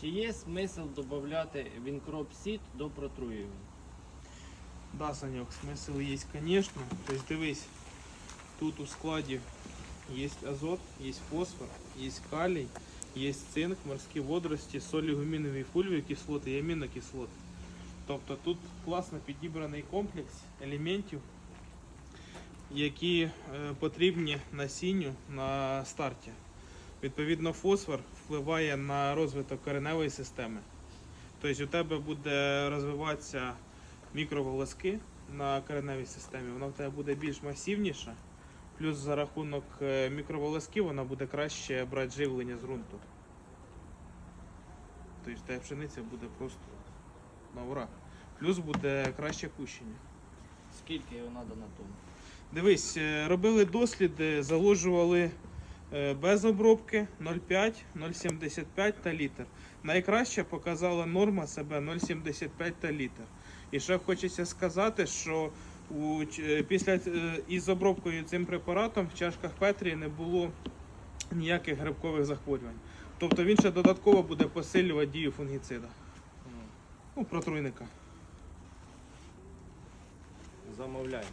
Чи є смисл додати вінкроп-сіт до протруювання? Да, Санек, смысл есть, конечно. То есть дивись, тут у складі есть азот, есть фосфор, есть калій, есть цинк, морські водорості, солі гумінові фульві кислоти і амінокислоти. Тобто тут класно підібраний комплекс елементів, які е, потрібні насінню на старті. Відповідно, фосфор впливає на розвиток кореневої системи. Тобто у тебе буде розвиватися мікроволоски на кореневій системі, вона в тебе буде більш масивніша. Плюс за рахунок е, мікроволосків вона буде краще брати живлення з ґрунту. Тобто та пшениця буде просто на ура. Плюс буде краще кущення. Скільки його треба на тонну? Дивись, е, робили досліди, заложували без обробки 0,5, 0,75 та літр. Найкраще показала норма себе 0,75 та літр. І ще хочеться сказати, що у, е, після е, із обробкою цим препаратом в чашках Петрі не було ніяких грибкових захворювань. Тобто він ще додатково буде посилювати дію фунгіцида, ну, протруйника. Замовляємо.